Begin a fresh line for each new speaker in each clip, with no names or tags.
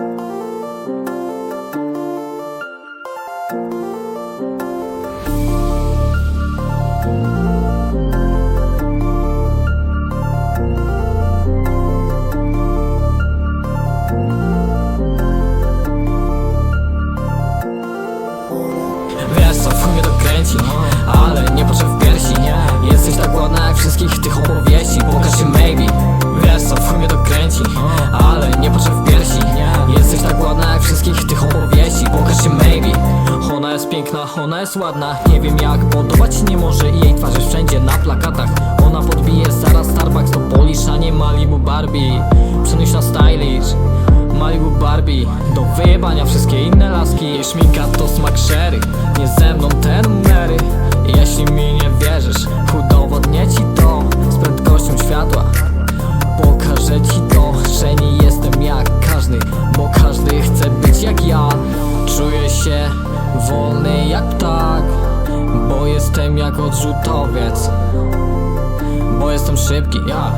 Wiesz co, w to kręci Ale nie patrzę jest piękna, ona jest ładna. Nie wiem jak, podobać się nie może I jej twarz jest wszędzie na plakatach. Ona podbije zaraz Starbucks To Polish, a nie Malibu Barbie. Przenośna stylish. Malibu Barbie. Do wyjebania wszystkie inne laski. Jej Szminka to smak sherry Nie ze mną te numery Jeśli mi nie wierzysz Udowodnię ci to Z prędkością światła. Pokażę ci to, że nie jestem jak każdy Bo każdy chce być jak ja. Czuję się wolny jak ptak Bo jestem jak odrzutowiec. Bo jestem szybki, ja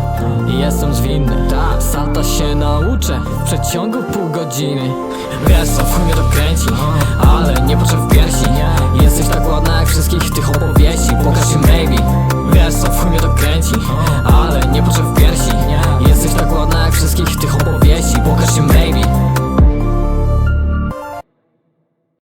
jestem zwinny Tak, salta się nauczę w przeciągu pół godziny. Wiesz co, w chuj mnie to kręci, ale nie patrzę w piersi. Jesteś tak ładna jak wszystkich